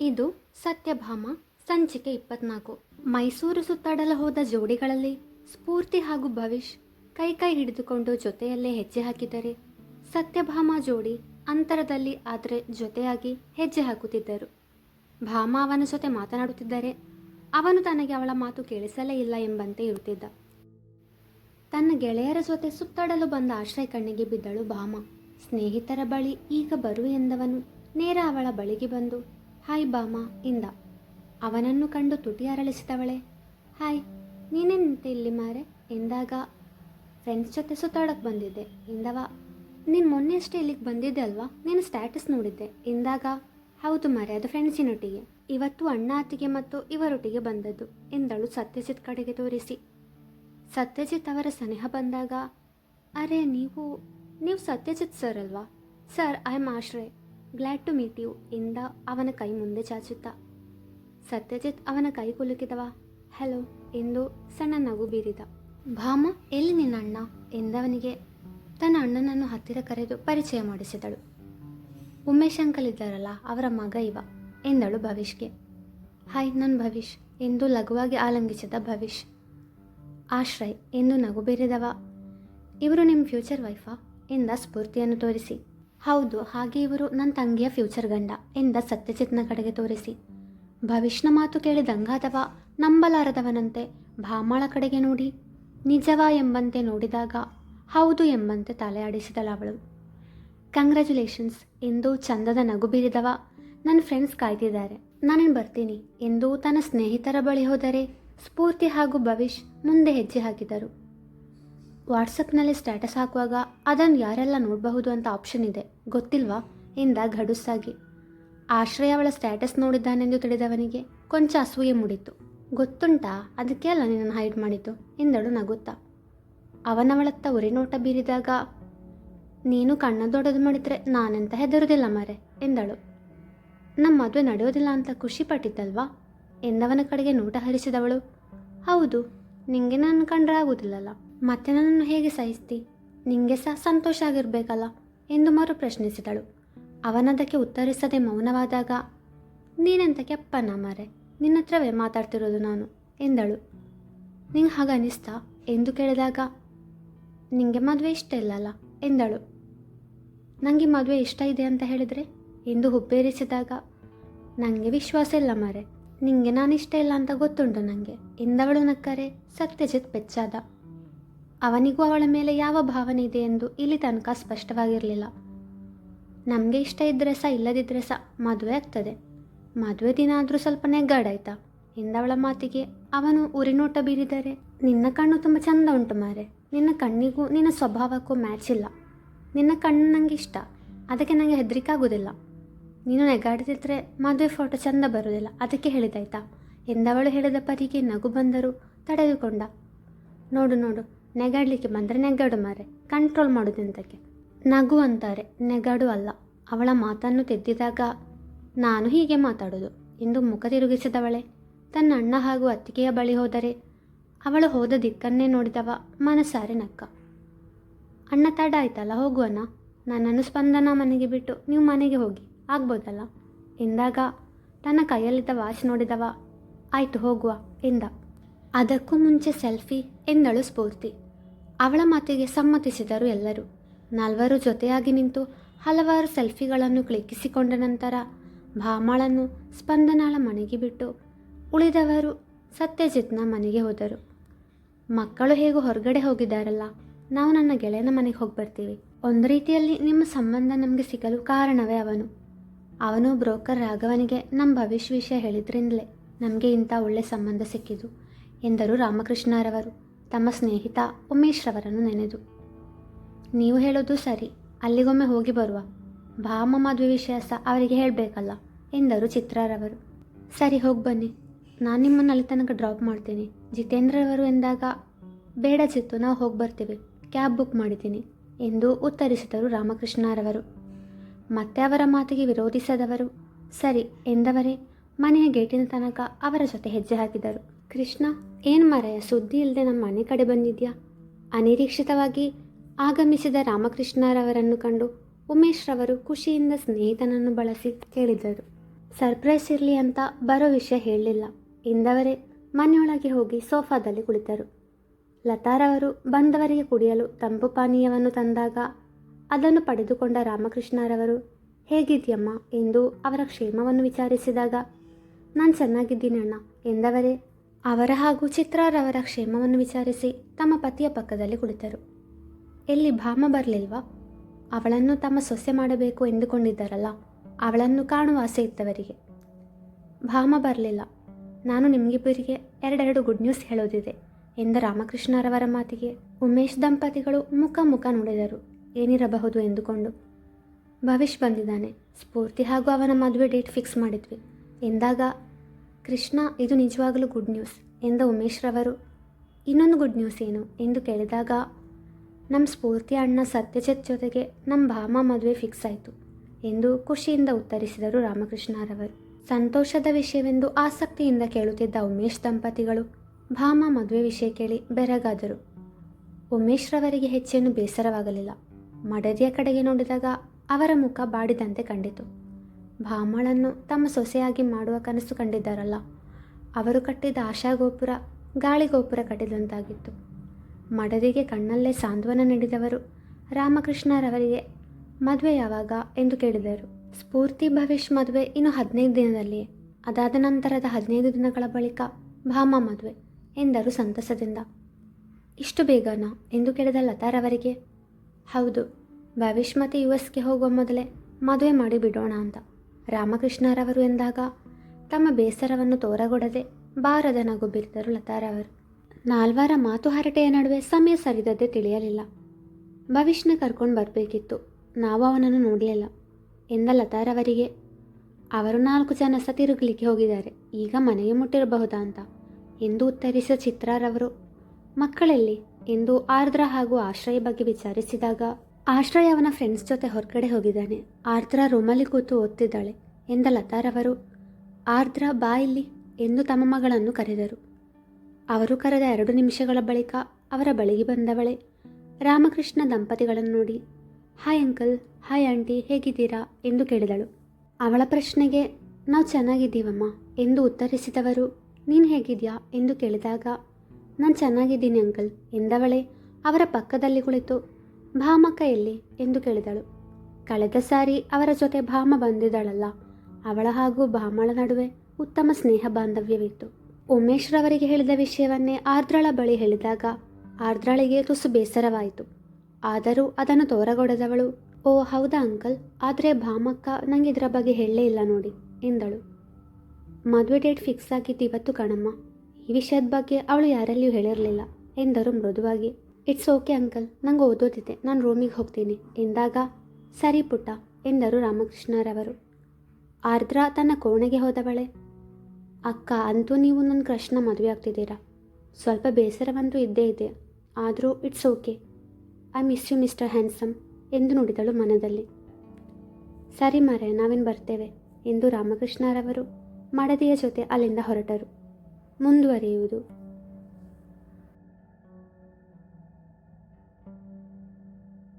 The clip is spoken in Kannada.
ಇದು ಸತ್ಯಭಾಮ, ಸಂಚಿಕೆ ಇಪ್ಪತ್ನಾಲ್ಕು. ಮೈಸೂರು ಸುತ್ತಾಡಲು ಹೋದ ಜೋಡಿಗಳಲ್ಲಿ ಸ್ಫೂರ್ತಿ ಹಾಗೂ ಭವಿಷ್ ಕೈ ಕೈ ಹಿಡಿದುಕೊಂಡು ಜೊತೆಯಲ್ಲೇ ಹೆಜ್ಜೆ ಹಾಕಿದರೆ ಸತ್ಯಭಾಮ ಜೋಡಿ ಅಂತರದಲ್ಲಿ ಆದರೆ ಜೊತೆಯಾಗಿ ಹೆಜ್ಜೆ ಹಾಕುತ್ತಿದ್ದರು. ಭಾಮ ಅವನ ಜೊತೆ ಮಾತನಾಡುತ್ತಿದ್ದರೆ ಅವನು ತನಗೆ ಅವಳ ಮಾತು ಕೇಳಿಸಲೇ ಇಲ್ಲ ಎಂಬಂತೆ ಇರುತ್ತಿದ್ದ. ತನ್ನ ಗೆಳೆಯರ ಜೊತೆ ಸುತ್ತಾಡಲು ಬಂದ ಆಶ್ರಯ ಕಣ್ಣಿಗೆ ಬಿದ್ದಳು ಭಾಮ. ಸ್ನೇಹಿತರ ಬಳಿ ಈಗ ಬರು ಎಂದವನು ನೇರ ಅವಳ ಬಳಿಗೆ ಬಂದು ಹಾಯ್ ಬಾಮ, ಇಂದ. ಅವನನ್ನು ಕಂಡು ತುಟಿ ಅರಳಿಸಿದವಳೆ, ಹಾಯ್, ನೀನೇ ನಿಂತೆ ಇಲ್ಲಿ ಮಾರೆ? ಎಂದಾಗ, ಫ್ರೆಂಡ್ಸ್ ಜೊತೆ ಸುತ್ತಾಡಕ್ಕೆ ಬಂದಿದ್ದೆ, ಇಂದವ? ನೀನು ಮೊನ್ನೆ ಅಷ್ಟೇ ಇಲ್ಲಿಗೆ ಬಂದಿದ್ದೆ ಅಲ್ವಾ? ನೀನು ಸ್ಟ್ಯಾಟಸ್ ನೋಡಿದ್ದೆ. ಎಂದಾಗ ಹೌದು ಮಾರೆ, ಅದು ಫ್ರೆಂಡ್ಸಿನೊಟ್ಟಿಗೆ. ಇವತ್ತು ಅಣ್ಣ ಆತಿಗೆ ಮತ್ತು ಇವರೊಟ್ಟಿಗೆ ಬಂದದ್ದು. ಎಂದಳು ಸತ್ಯಜಿತ್ ಕಡೆಗೆ ತೋರಿಸಿ. ಸತ್ಯಜಿತ್ ಅವರ ಸನೇಹ ಬಂದಾಗ, ಅರೆ, ನೀವು ನೀವು ಸತ್ಯಜಿತ್ ಸರ್ ಅಲ್ವಾ? Sir, I am Ashray. Glad to meet you ಎಂದ ಅವನ ಕೈ ಮುಂದೆ ಚಾಚುತ್ತಾ. ಸತ್ಯಜಿತ್ ಅವನ ಕೈ ಕುಲುಕಿದವ. ಹಲೋ ಎಂದು ಸಣ್ಣ ನಗು ಬೀರಿದ. ಭಾಮ, ಎಲ್ಲಿ ನಿನ್ನ ಅಣ್ಣ? ಎಂದವನಿಗೆ ತನ್ನ ಅಣ್ಣನನ್ನು ಹತ್ತಿರ ಕರೆದು ಪರಿಚಯ ಮಾಡಿಸಿದಳು. ಉಮೇಶ್ ಅಂಕಲ್ ಇದ್ದಾರಲ್ಲ, ಅವರ ಮಗ ಇವ, ಎಂದಳು ಭವಿಷ್ಗೆ. ಹಾಯ್ ನನ್ನ ಭವಿಷ್. ಎಂದು ಲಘುವಾಗಿ ಆಲಂಗಿಸಿದ ಭವಿಷ್. ಆಶ್ರಯ್ ಎಂದು ನಗು ಬೀರಿದವ. ಇವರು ನಿಮ್ಮ ಫ್ಯೂಚರ್ ವೈಫಾ ಎಂದ ಸ್ಫೂರ್ತಿಯನ್ನು ತೋರಿಸಿ. ಹೌದು, ಹಾಗೆ ಇವರು ನನ್ನ ತಂಗಿಯ ಫ್ಯೂಚರ್ ಗಂಡ ಎಂದ ಸತ್ಯಜಿತ್ನ ಕಡೆಗೆ ತೋರಿಸಿ. ಭವಿಷ್ಯನ ಮಾತು ಕೇಳಿ ದಂಗಾದವ ನಂಬಲಾರದವನಂತೆ ಭಾಮಾಳ ಕಡೆಗೆ ನೋಡಿ. ನಿಜವ ಎಂಬಂತೆ ನೋಡಿದಾಗ ಹೌದು ಎಂಬಂತೆ ತಲೆ ಆಡಿಸಿದಳು ಅವಳು ಕಂಗ್ರ್ಯಾಚುಲೇಷನ್ಸ್ ಎಂದು ಚಂದದ ನಗು ಬೀರಿದವ. ನನ್ನ ಫ್ರೆಂಡ್ಸ್ ಕಾಯ್ತಿದ್ದಾರೆ. ನಾನೇನು ಬರ್ತೀನಿ? ಎಂದು ತನ್ನ ಸ್ನೇಹಿತರ ಬಳಿ ಹೋದರೆ ಸ್ಫೂರ್ತಿ ಹಾಗೂ ಭವಿಷ್ ಮುಂದೆ ಹೆಜ್ಜೆ ಹಾಕಿದರು. ವಾಟ್ಸಪ್ನಲ್ಲಿ ಸ್ಟೇಟಸ್ ಹಾಕುವಾಗ ಅದನ್ನು ಯಾರೆಲ್ಲ ನೋಡಬಹುದು ಅಂತ ಆಪ್ಷನ್ ಇದೆ. ಗೊತ್ತಿಲ್ವಾ? ಎಂದ ಗಡುಸಾಗಿ ಆಶ್ರಯ ಅವಳ ಸ್ಟೇಟಸ್ ನೋಡಿದ್ದಾನೆಂದು ತಿಳಿದವನಿಗೆ ಕೊಂಚ ಅಸೂಯೆ ಮುಡಿತು ಗೊತ್ತುಂಟಾ? ಅದಕ್ಕೆ ಅಲ್ಲ ನಿನ್ನನ್ನು ಹೈಡ್ ಮಾಡಿತು ಎಂದಳು ನಗುತ್ತಾ. ಅವನವಳತ್ತ ಉರಿನೋಟ ಬೀರಿದಾಗ, ನೀನು ಕಣ್ಣ ದೊಡ್ಡದು ಮಾಡಿದರೆ ನಾನೆಂತ ಹೆದರುದಿಲ್ಲ ಮರೆ? ಎಂದಳು. ನಮ್ಮ ಮದುವೆ ನಡೆಯೋದಿಲ್ಲ ಅಂತ ಖುಷಿ ಪಟ್ಟಿದ್ದಲ್ವಾ ಎಂದವನ ಕಡೆಗೆ ನೋಟ ಹರಿಸಿದವಳು. ಹೌದು, ನಿಂಗೆ ನಾನು ಕಂಡ್ರೆ ಆಗುವುದಿಲ್ಲಲ್ಲ. ಮತ್ತೆ ನನ್ನನ್ನು ಹೇಗೆ ಸಹಿಸ್ತಿ? ನಿಂಗೆ ಸಹ ಸಂತೋಷ ಆಗಿರಬೇಕಲ್ಲ? ಎಂದು ಮರು ಪ್ರಶ್ನಿಸಿದಳು. ಅವನದಕ್ಕೆ ಉತ್ತರಿಸದೆ ಮೌನವಾದಾಗ, ನೀನೆಂತ ಕೆಪ್ಪನ ಮಾರೆ ನಿನ್ನ ಹತ್ರವೇ ಮಾತಾಡ್ತಿರೋದು ನಾನು, ಎಂದಳು. ನಿಂಗೆ ಹಾಗೆ ಅನಿಸ್ತಾ? ಎಂದು ಕೇಳಿದಾಗ, ನಿಂಗೆ ಮದುವೆ ಇಷ್ಟ ಇಲ್ಲಲ್ಲ, ಎಂದಳು. ನನಗೆ ಮದುವೆ ಇಷ್ಟ ಇದೆ ಅಂತ ಹೇಳಿದರೆ? ಎಂದು ಹುಬ್ಬೇರಿಸಿದಾಗ ನನಗೆ ವಿಶ್ವಾಸ ಇಲ್ಲ ಮಾರೆ ನಿಂಗೆ ನಾನು ಇಷ್ಟ ಇಲ್ಲ ಅಂತ ಗೊತ್ತುಂಟು ನನಗೆ ಎಂದವಳು ನಕ್ಕರೆ? ಸತ್ಯಜಿತ್ ಪೆಚ್ಚಾದ ಅವನಿಗೂ ಅವಳ ಮೇಲೆ ಯಾವ ಭಾವನೆ ಇದೆ ಎಂದು ಇಲ್ಲಿ ತನಕ ಸ್ಪಷ್ಟವಾಗಿರಲಿಲ್ಲ. ನಮಗೆ ಇಷ್ಟ ಇದ್ದರೆ ಸಹ ಇಲ್ಲದಿದ್ದರೆ ಸಹ ಮದುವೆ ಆಗ್ತದೆ. ಮದುವೆ ದಿನ ಆದರೂ ಸ್ವಲ್ಪ ನೆಗ್ಗಾಡಾಯ್ತಾ ಎಂದವಳ ಮಾತಿಗೆ, ಅವನು ಉರಿನೋಟ ಬೀರಿದರೆ? ನಿನ್ನ ಕಣ್ಣು ತುಂಬ ಚಂದ ಉಂಟು ಮಾರೆ. ನಿನ್ನ ಕಣ್ಣಿಗೂ ನಿನ್ನ ಸ್ವಭಾವಕ್ಕೂ ಮ್ಯಾಚ್ ಇಲ್ಲ. ನಿನ್ನ ಕಣ್ಣು ನನಗೆ ಇಷ್ಟ. ಅದಕ್ಕೆ ನನಗೆ ಹೆದರಿಕೆ ಆಗೋದಿಲ್ಲ ನೀನು ನೆಗಾಡದಿದ್ದರೆ ಮದುವೆ ಫೋಟೋ ಚಂದ ಬರೋದಿಲ್ಲ. ಅದಕ್ಕೆ ಹೇಳಿದಾಯ್ತಾ? ಎಂದವಳು ಹೇಳಿದ ಪರಿಗೆ ನಗು ಬಂದರೂ ತಡೆದುಕೊಂಡ. ನೋಡು ನೋಡು. ನೆಗಾಡಲಿಕ್ಕೆ ಬಂದರೆ ನೆಗಾಡು ಮಾರೆ ಕಂಟ್ರೋಲ್ ಮಾಡೋದೆಂತಕ್ಕೆ ನಗು ಅಂತಾರೆ, ನೆಗಾಡು ಅಲ್ಲ. ಅವಳ ಮಾತನ್ನು ತೆದ್ದಿದಾಗ ನಾನು ಹೀಗೆ ಮಾತಾಡೋದು. ಎಂದು ಮುಖ ತಿರುಗಿಸಿದವಳೆ, ತನ್ನ ಅಣ್ಣ ಹಾಗೂ ಅತ್ತಿಗೆಯ ಬಳಿ ಹೋದರೆ, ಅವಳು ಹೋದ ದಿಕ್ಕನ್ನೇ ನೋಡಿದವ ಮನಸಾರೆ ನಕ್ಕ. ಅಣ್ಣ ತಡ ಆಯ್ತಲ್ಲ, ಹೋಗುವನ? ನನ್ನನ್ನು ಸ್ಪಂದನ ಮನೆಗೆ ಬಿಟ್ಟು ನೀವು ಮನೆಗೆ ಹೋಗಿ, ಆಗ್ಬೋದಲ್ಲ? ಎಂದಾಗ ತನ್ನ ಕೈಯಲ್ಲಿದ್ದ ವಾಚ್ ನೋಡಿದವ, ಆಯಿತು, ಹೋಗುವ, ಎಂದ. ಅದಕ್ಕೂ ಮುಂಚೆ ಸೆಲ್ಫಿ ಎಂದಳು ಸ್ಫೂರ್ತಿ. ಅವಳ ಮಾತಿಗೆ ಸಮ್ಮತಿಸಿದರು ಎಲ್ಲರೂ. ನಾಲ್ವರು ಜೊತೆಯಾಗಿ ನಿಂತು ಹಲವಾರು ಸೆಲ್ಫಿಗಳನ್ನು ಕ್ಲಿಕ್ಕಿಸಿಕೊಂಡ ನಂತರ ಭಾಮಾಳನ್ನು ಸ್ಪಂದನಾಳ ಮನೆಗೆ ಬಿಟ್ಟು ಉಳಿದವರು ಸತ್ಯಜಿತ್ನ ಮನೆಗೆ ಹೋದರು. ಮಕ್ಕಳು ಹೇಗೂ ಹೊರಗಡೆ ಹೋಗಿದ್ದಾರಲ್ಲ, ನಾವು ನನ್ನ ಗೆಳೆಯನ ಮನೆಗೆ ಹೋಗಿ ಬರ್ತೀವಿ ಒಂದು ರೀತಿಯಲ್ಲಿ ನಿಮ್ಮ ಸಂಬಂಧ ನಮಗೆ ಸಿಗಲು ಕಾರಣವೇ ಅವನು. ಅವನು ಬ್ರೋಕರ್ ರಾಘವನಿಗೆ ನಮ್ಮ ಭವಿಷ್ಯ ವಿಷಯ ಹೇಳಿದ್ರಿಂದಲೇ ನಮಗೆ ಇಂಥ ಒಳ್ಳೆ ಸಂಬಂಧ ಸಿಕ್ಕಿತು ಎಂದರು ರಾಮಕೃಷ್ಣರವರು. ತಮ್ಮ ಸ್ನೇಹಿತ ಉಮೇಶ್ ರವರನ್ನು ನೆನೆದು. ನೀವು ಹೇಳೋದು ಸರಿ, ಅಲ್ಲಿಗೊಮ್ಮೆ ಹೋಗಿ ಬರುವ. ಭಾಮ ಮದುವೆ ವಿಷಯ ಅವರಿಗೆ ಹೇಳಬೇಕಲ್ಲ, ಎಂದರು ಚಿತ್ರರವರು. ಸರಿ ಹೋಗಿ ಬನ್ನಿ, ನಾನು ನಿಮ್ಮನ್ನು ಅಲ್ಲಿ ತನಕ ಡ್ರಾಪ್ ಮಾಡ್ತೀನಿ. ಜಿತೇಂದ್ರರವರು ಎಂದಾಗ, ಬೇಡ ಚಿತ್ತು, ನಾವು ಹೋಗಿ ಬರ್ತೀವಿ ಕ್ಯಾಬ್ ಬುಕ್ ಮಾಡಿದ್ದೀನಿ, ಎಂದು ಉತ್ತರಿಸಿದರು ರಾಮಕೃಷ್ಣರವರು. ಮತ್ತೆ ಅವರ ಮಾತಿಗೆ ವಿರೋಧಿಸದವರು, ಸರಿ ಎಂದವರೇ, ಮನೆಯ ಗೇಟಿನ ತನಕ ಅವರ ಜೊತೆ ಹೆಜ್ಜೆ ಹಾಕಿದರು. ಕೃಷ್ಣ ಏನು ಮಾರಾಯ ಸುದ್ದಿ ಇಲ್ಲದೆ ನಮ್ಮ ಮನೆ ಕಡೆ ಬಂದಿದ್ಯಾ? ಅನಿರೀಕ್ಷಿತವಾಗಿ ಆಗಮಿಸಿದ ರಾಮಕೃಷ್ಣರವರನ್ನು ಕಂಡು ಉಮೇಶ್ ರವರು ಖುಷಿಯಿಂದ ಸ್ನೇಹಿತನನ್ನು ಬಳಸಿ ಕೇಳಿದರು. ಸರ್ಪ್ರೈಸ್ ಇರಲಿ ಅಂತ ಬರೋ ವಿಷಯ ಹೇಳಲಿಲ್ಲ. ಇಂದವರೇ ಮನೆಯೊಳಗೆ ಹೋಗಿ ಸೋಫಾದಲ್ಲಿ ಕುಳಿತರು. ಲತಾರವರು ಬಂದವರಿಗೆ ಕುಡಿಯಲು ತಂಪು ಪಾನೀಯವನ್ನು ತಂದಾಗ ಅದನ್ನು ಪಡೆದುಕೊಂಡ ರಾಮಕೃಷ್ಣರವರು, ಹೇಗಿದ್ಯಮ್ಮ? ಎಂದು ಅವರ ಕ್ಷೇಮವನ್ನು ವಿಚಾರಿಸಿದಾಗ, ನಾನು ಚೆನ್ನಾಗಿದ್ದೀನಿ ಅಣ್ಣ ಎಂದವರೇ ಅವರ ಹಾಗೂ ಚಿತ್ರಾರವರ ಕ್ಷೇಮವನ್ನು ವಿಚಾರಿಸಿ ತಮ್ಮ ಪತಿಯ ಪಕ್ಕದಲ್ಲಿ ಕುಳಿತರು. ಎಲ್ಲಿ ಭಾಮ ಬರಲಿಲ್ವಾ? ಅವಳನ್ನು ತಮ್ಮ ಸೊಸೆ ಮಾಡಬೇಕು ಎಂದುಕೊಂಡಿದ್ದಾರಲ್ಲ, ಅವಳನ್ನು ಕಾಣುವ ಆಸೆ ಇತ್ತವರಿಗೆ. ಭಾಮ ಬರಲಿಲ್ಲ. ನಾನು ನಿಮಗಿಬ್ಬರಿಗೆ ಎರಡೆರಡು ಗುಡ್ ನ್ಯೂಸ್ ಹೇಳೋದಿದೆ ಎಂದ ರಾಮಕೃಷ್ಣರವರ ಮಾತಿಗೆ ಉಮೇಶ್ ದಂಪತಿಗಳು ಮುಖ ಮುಖ ನೋಡಿದರು. ಏನಿರಬಹುದು ಎಂದುಕೊಂಡು. ಭವಿಷ್ ಬಂದಿದ್ದಾನೆ. ಸ್ಫೂರ್ತಿ ಹಾಗೂ ಅವನ ಮದುವೆ ಡೇಟ್ ಫಿಕ್ಸ್ ಮಾಡಿದ್ವಿ ಎಂದಾಗ ಕೃಷ್ಣ, ಇದು ನಿಜವಾಗಲೂ ಗುಡ್ ನ್ಯೂಸ್ ಎಂದ ಉಮೇಶ್ ರವರು. ಇನ್ನೊಂದು ಗುಡ್ ನ್ಯೂಸ್ ಏನು ಎಂದು ಕೇಳಿದಾಗ ನಮ್ಮ ಸ್ಫೂರ್ತಿ ಅಣ್ಣ ಸತ್ಯಜಿತ್ ಜೊತೆಗೆ ನಮ್ಮ ಭಾಮ ಮದುವೆ ಫಿಕ್ಸ್ ಆಯಿತು ಎಂದು ಖುಷಿಯಿಂದ ಉತ್ತರಿಸಿದರು ರಾಮಕೃಷ್ಣರವರು ಸಂತೋಷದ ವಿಷಯವೆಂದು ಆಸಕ್ತಿಯಿಂದ ಕೇಳುತ್ತಿದ್ದ ಉಮೇಶ್ ದಂಪತಿಗಳು ಭಾಮ ಮದುವೆ ವಿಷಯ ಕೇಳಿ ಬೆರಗಾದರು. ಉಮೇಶ್ ರವರಿಗೆ ಹೆಚ್ಚೇನು ಬೇಸರವಾಗಲಿಲ್ಲ. ಮಡದಿಯ ಕಡೆಗೆ ನೋಡಿದಾಗ ಅವರ ಮುಖ ಬಾಡಿದಂತೆ ಕಂಡಿತು. ಭಾಮಳನ್ನು ತಮ್ಮ ಸೊಸೆಯಾಗಿ ಮಾಡುವ ಕನಸು ಕಂಡಿದ್ದಾರಲ್ಲ. ಅವರು ಕಟ್ಟಿದ ಆಶಾಗೋಪುರ ಗಾಳಿಗೋಪುರ ಕಟ್ಟಿದಂತಾಗಿತ್ತು. ಮಡದಿಗೆ ಕಣ್ಣಲ್ಲೇ ಸಾಂತ್ವನ ನೀಡಿದವರು ರಾಮಕೃಷ್ಣರವರಿಗೆ ಮದುವೆ ಯಾವಾಗ ಎಂದು ಕೇಳಿದರು. ಸ್ಫೂರ್ತಿ ಭವಿಷ್ ಮದುವೆ ಇನ್ನು ಹದಿನೈದು ದಿನದಲ್ಲಿಯೇ. ಅದಾದ ನಂತರದ ಹದಿನೈದು ದಿನಗಳ ಬಳಿಕ ಭಾಮ ಮದುವೆ ಎಂದರು ಸಂತಸದಿಂದ. ಇಷ್ಟು ಬೇಗನಾ ಎಂದು ಕೇಳಿದ ಲತಾರವರಿಗೆ. ಹೌದು ಭವಿಷ್ ಮತ್ತು ಯು ಎಸ್ಗೆ ಹೋಗುವ ಮೊದಲೇ ಮದುವೆ ಮಾಡಿ ಬಿಡೋಣ ಅಂತ. ರಾಮಕೃಷ್ಣರವರು ಎಂದಾಗ ತಮ್ಮ ಬೇಸರವನ್ನು ತೋರಗೊಡದೆ ಬಾರದ ನಗು ಬಿರಿದರು ಲತಾರವರು. ನಾಲ್ವರ ಮಾತು ಹರಟೆಯ ನಡುವೆ ಸಮಯ ಸರಿದದ್ದೇ ತಿಳಿಯಲಿಲ್ಲ. ಭವಿಷ್ಯನ ಕರ್ಕೊಂಡು ಬರಬೇಕಿತ್ತು. ನಾವು ಅವನನ್ನು ನೋಡಲಿಲ್ಲ. ಎಂದ ಲತಾರವರಿಗೆ, ಅವರು ನಾಲ್ಕು ಜನ ಸಹ ತಿರುಗಲಿಕ್ಕೆ ಹೋಗಿದ್ದಾರೆ. ಈಗ ಮನೆಗೆ ಮುಟ್ಟಿರಬಹುದಾ ಅಂತ. ಎಂದು ಉತ್ತರಿಸಿದ ಚಿತ್ರಾರವರು, ಮಕ್ಕಳಲ್ಲಿ ಎಂದು ಆರ್ದ್ರ ಹಾಗೂ ಆಶ್ರಯ ಬಗ್ಗೆ ವಿಚಾರಿಸಿದಾಗ ಆಶ್ರಯ ಅವನ ಫ್ರೆಂಡ್ಸ್ ಜೊತೆ ಹೊರಗಡೆ ಹೋಗಿದ್ದಾನೆ. ಆರ್ದ್ರ ರೂಮಲ್ಲಿ ಕೂತು ಓದ್ತಿದ್ದಾಳೆ. ಎಂದ ಲತಾರವರು, ಆರ್ದ್ರ, ಬಾ ಇಲ್ಲಿ ಎಂದು ತಮ್ಮ ಮಗಳನ್ನು ಕರೆದರು. ಅವರು ಕರೆದ ಎರಡು ನಿಮಿಷಗಳ ಬಳಿಕ ಅವರ ಬಳಿಗೆ ಬಂದವಳೆ. ರಾಮಕೃಷ್ಣ ದಂಪತಿಗಳನ್ನು ನೋಡಿ ಹಾಯ್ ಅಂಕಲ್ ಹಾಯ್ ಆಂಟಿ ಹೇಗಿದ್ದೀರಾ? ಎಂದು ಕೇಳಿದಳು. ಅವಳ ಪ್ರಶ್ನೆಗೆ, ನಾವು ಚೆನ್ನಾಗಿದ್ದೀವಮ್ಮ ಎಂದು ಉತ್ತರಿಸಿದವರು, ನೀನು ಹೇಗಿದ್ಯಾ? ಎಂದು ಕೇಳಿದಾಗ, ನಾನು ಚೆನ್ನಾಗಿದ್ದೀನಿ ಅಂಕಲ್ ಎಂದವಳೆ. ಅವರ ಪಕ್ಕದಲ್ಲಿ ಕುಳಿತು ಭಾಮಕ್ಕ ಎಲ್ಲಿ ಎಂದು ಕೇಳಿದಳು. ಕಳೆದ ಸಾರಿ ಅವರ ಜೊತೆ ಭಾಮ ಬಂದಿದ್ದಳಲ್ಲ, ಅವಳ ಹಾಗೂ ಭಾಮಳ ನಡುವೆ ಉತ್ತಮ ಸ್ನೇಹ ಬಾಂಧವ್ಯವಿತ್ತು. ಉಮೇಶ್ ರವರಿಗೆ ಹೇಳಿದ ವಿಷಯವನ್ನೇ ಆರ್ದ್ರಳ ಬಳಿ ಹೇಳಿದಾಗ ಆರ್ದ್ರಳಿಗೆ ತುಸು ಬೇಸರವಾಯಿತು. ಆದರೂ ಅದನ್ನು ತೋರಗೊಡದವಳು, ಓ ಹೌದಾ ಅಂಕಲ್, ಆದರೆ ಭಾಮಕ್ಕ ನಂಗೆ ಇದರ ಬಗ್ಗೆ ಹೇಳಲೇ ಇಲ್ಲ ನೋಡಿ, ಎಂದಳು. ಮದುವೆ ಡೇಟ್ ಫಿಕ್ಸ್ ಆಗಿದ್ದು ಇವತ್ತು ಕಣಮ್ಮ, ಈ ವಿಷಯದ ಬಗ್ಗೆ ಅವಳು ಯಾರಲ್ಲಿಯೂ ಹೇಳಿರಲಿಲ್ಲ, ಎಂದರು ಮೃದುವಾಗಿ. ಇಟ್ಸ್ ಓಕೆ ಅಂಕಲ್ ನಂಗೆ ಓದೋದಿದೆ. ನಾನು ರೂಮಿಗೆ ಹೋಗ್ತೀನಿ. ಎಂದಾಗ, ಸರಿ ಪುಟ್ಟ, ಎಂದರು ರಾಮಕೃಷ್ಣರವರು. ಆರ್ದ್ರ ತನ್ನ ಕೋಣೆಗೆ ಹೋದವಳೆ. ಅಕ್ಕ, ಅಂತೂ ನೀವು ನನ್ನ ಕೃಷ್ಣ ಮದುವೆ ಆಗ್ತಿದ್ದೀರಾ? ಸ್ವಲ್ಪ ಬೇಸರವಂತೂ ಇದ್ದೇ ಇದೆ. ಆದರೂ it's okay I miss you mister handsome ಎಂದು ನುಡಿದಳು ಮನದಲ್ಲಿ. ಸರಿ ಮರೆ ನಾವೇನು ಬರ್ತೇವೆ, ಎಂದು ರಾಮಕೃಷ್ಣರವರು ಮಡದಿಯ ಜೊತೆ ಅಲ್ಲಿಂದ ಹೊರಟರು. ಮುಂದುವರಿಯುವುದು